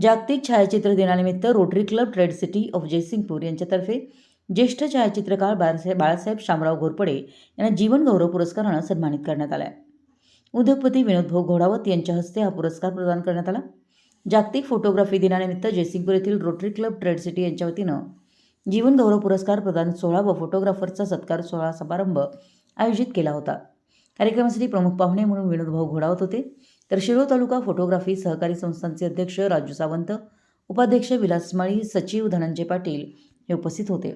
जागतिक छायाचित्र दिनानिमित्त rotary club trade city of Jaysingpur यांच्यातर्फे ज्येष्ठ छायाचित्रकार बाळासाहेब बाळासाहेब शामराव घोरपडे यांना जीवन गौरव पुरस्कारानं सन्मानित करण्यात आला आहे उद्योगपती विनोद भाऊ घोडावत यांच्या हस्ते हा पुरस्कार प्रदान करण्यात आला. जागतिक फोटोग्राफी दिनानिमित्त जयसिंगपूर येथील रोटरी क्लब ट्रेड सिटी यांच्या वतीनं जीवन गौरव पुरस्कार प्रदान सोहळा व फोटोग्राफरचा सत्कार सोहळा समारंभ आयोजित केला होता. कार्यक्रमासाठी प्रमुख पाहुणे म्हणून विनोद भाऊ घोडावत होते. तर शिरोळ तालुका फोटोग्राफी सहकारी संस्थांचे अध्यक्ष राजू सावंत उपाध्यक्ष विलास माळी सचिव धनंजय पाटील हे उपस्थित होते.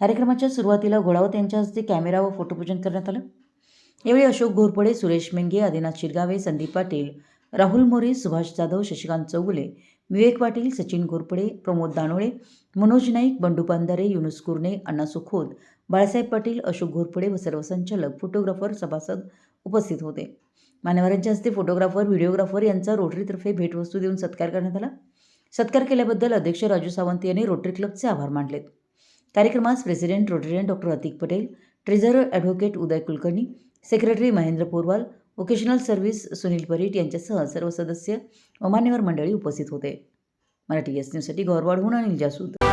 कार्यक्रमाच्या सुरुवातीला घोडावत यांच्या हस्ते कॅमेरा व फोटोपूजन करण्यात आलं. यावेळी अशोक घोरपडे सुरेश मेंगे आदिनाथ शिरगावे संदीप पाटील राहुल मोरे सुभाष जाधव शशिकांत चौगुले विवेक पाटील सचिन घोरपडे प्रमोद दानोळे मनोज नाईक बंडू पांधारे युनुस कुर्णे अण्णा सुखोद बाळासाहेब पाटील अशोक घोरपडे व सर्व संचालक फोटोग्राफर सभासद उपस्थित होते. मान्यवरांच्या हस्ते फोटोग्राफर व्हिडिओग्राफर यांचा रोटरीतर्फे भेटवस्तू देऊन सत्कार करण्यात आला. सत्कार केल्याबद्दल अध्यक्ष राजू सावंत यांनी रोटरी क्लबचे आभार मानलेत. कार्यक्रमास president rotarian doctor Atik Patel treasurer advocate Uday Kulkarni secretary Mahendra Porwal vocational service Sunil Parit यांच्यासह सर्व सदस्य व मान्यवर मंडळी उपस्थित होते. मराठी एस न्यूजसाठी गौरवाडहून अनिल जासूद.